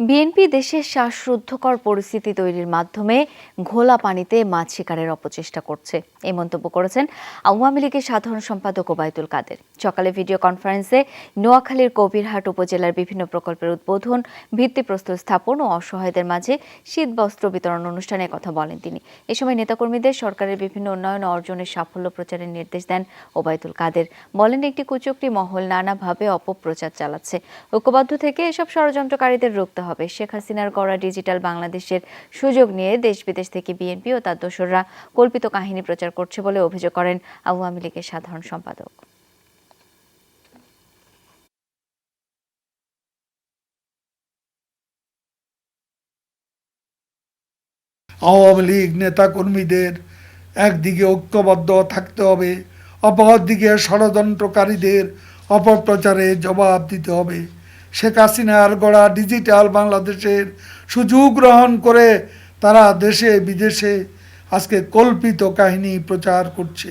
BNP দেশে শ্বাসরুদ্ধকর পরিস্থিতি তৈরির মাধ্যমে ঘোলা পানিতে মাছ শিকারের অপচেষ্টা করছে। এই মন্তব্য করেছেন আওয়ামী লীগের সাধারণ সম্পাদক ওবায়দুল কাদের। সকালে ভিডিও কনফারেন্সে নোয়াখালীর কবিরহাট উপজেলার বিভিন্ন প্রকল্পের উদ্বোধন, ভিত্তিপ্রস্তর স্থাপন ও অসহায়দের মাঝে শীত বস্ত্র বিতরণ অনুষ্ঠানে কথা বলেন তিনি। এ সময় নেতাকর্মীদের সরকারের বিভিন্ন উন্নয়ন অর্জনের সাফল্য প্রচারের নির্দেশ দেন ওবায়দুল কাদের। বলেন, একটি কুচক্রি মহল নানাভাবে অপপ্রচার চালাচ্ছে। ঐক্যবদ্ধ থেকে এসব ষড়যন্ত্রকারীদের রুখতে হবে। শেখ হাসিনার গড়া ডিজিটাল বাংলাদেশের সুযোগ নিয়ে দেশ বিদেশ থেকে বিএনপি ও তার দোসররা কল্পিত কাহিনী প্রচার করছে বলে অভিযোগ করেন আওয়ামী লীগের সাধারণ সম্পাদক। আওয়ামী লীগ নেতাকর্মীদের একদিকে ঐক্যবদ্ধ থাকতে হবে অপরদিকে ষড়যন্ত্রকারীদের অপপ্রচারে জবাব দিতে হবে। শেখ হাসিনার গড়া ডিজিটাল বাংলাদেশের সুযোগ গ্রহণ করে তারা দেশে বিদেশে আজকে কল্পিত কাহিনী প্রচার করছে।